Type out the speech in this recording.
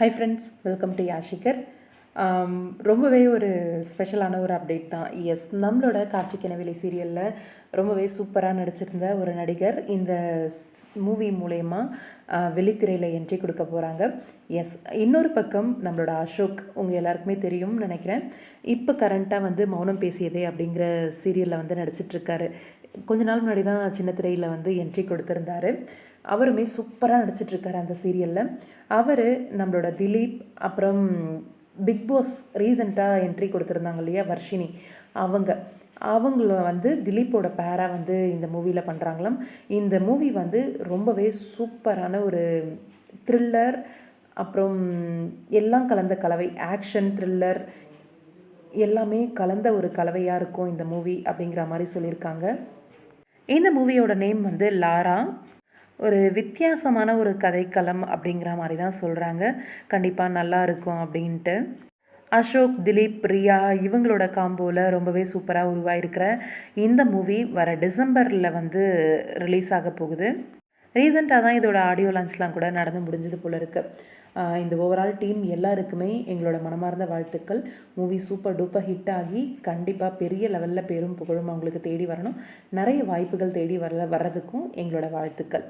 High friends welcome to யாஷிகர் ரொம்பவே ஒரு ஸ்பெஷலான ஒரு அப்டேட் தான். எஸ் நம்மளோட காட்சி கிணவிலை சீரியலில் ரொம்பவே சூப்பராக நடிச்சிருந்த ஒரு நடிகர் இந்த மூவி மூலயமா வெளித்திரையில் என்ட்ரி கொடுக்க போகிறாங்க எஸ் இன்னொரு பக்கம் நம்மளோட அசோக் உங்கள் எல்லாருக்குமே தெரியும்னு நினைக்கிறேன். இப்போ கரண்ட்டாக வந்து மௌனம் பேசியதே அப்படிங்கிற சீரியலில் வந்து நடிச்சிட்ருக்காரு கொஞ்ச நாள் முன்னாடி தான் சின்ன திரையில் வந்து என்ட்ரி கொடுத்துருந்தாரு. அவருமே சூப்பராக நடிச்சிட்ருக்காரு அந்த சீரியலில். அவர் நம்மளோட திலீப் அப்புறம் பிக் பாஸ் ரீசெண்டாக என்ட்ரி கொடுத்துருந்தாங்க இல்லையா வர்ஷினி. அவங்க அவங்கள வந்து திலீப்போட பேராக வந்து இந்த மூவியில் பண்ணுறாங்களாம் இந்த மூவி வந்து ரொம்பவே சூப்பரான ஒரு த்ரில்லர் அப்புறம் எல்லாம் கலந்த கலவை ஆக்ஷன் த்ரில்லர் எல்லாமே கலந்த ஒரு கலவையாக இருக்கும் இந்த மூவி அப்படிங்கிற மாதிரி சொல்லியிருக்காங்க. இந்த மூவியோட நேம் வந்து லாரா. ஒரு வித்தியாசமான ஒரு கதைக்களம் அப்படிங்கிற மாதிரி தான் சொல்கிறாங்க கண்டிப்பாக நல்லா இருக்கும் அப்படின்ட்டு. அசோக் திலீப் பிரியா இவங்களோட காம்போவில் ரொம்பவே சூப்பராக உருவாயிருக்கிற இந்த மூவி வர டிசம்பரில் வந்து ரிலீஸ் ஆக போகுது. ரீசெண்டாக தான் இதோட ஆடியோ லான்ச்லாம் கூட நடந்து முடிஞ்சது போல இருக்குது இந்த ஓவரால் டீம் எல்லாருக்குமே எங்களோட மனமார்ந்த வாழ்த்துக்கள். மூவி சூப்பர் டூப்பர் ஹிட் ஆகி கண்டிப்பாக பெரிய லெவலில் பெரும் புகழும் அவங்களுக்கு தேடி வரணும். நிறைய வாய்ப்புகள் தேடி வர வர்றதுக்கும் எங்களோட வாழ்த்துக்கள்.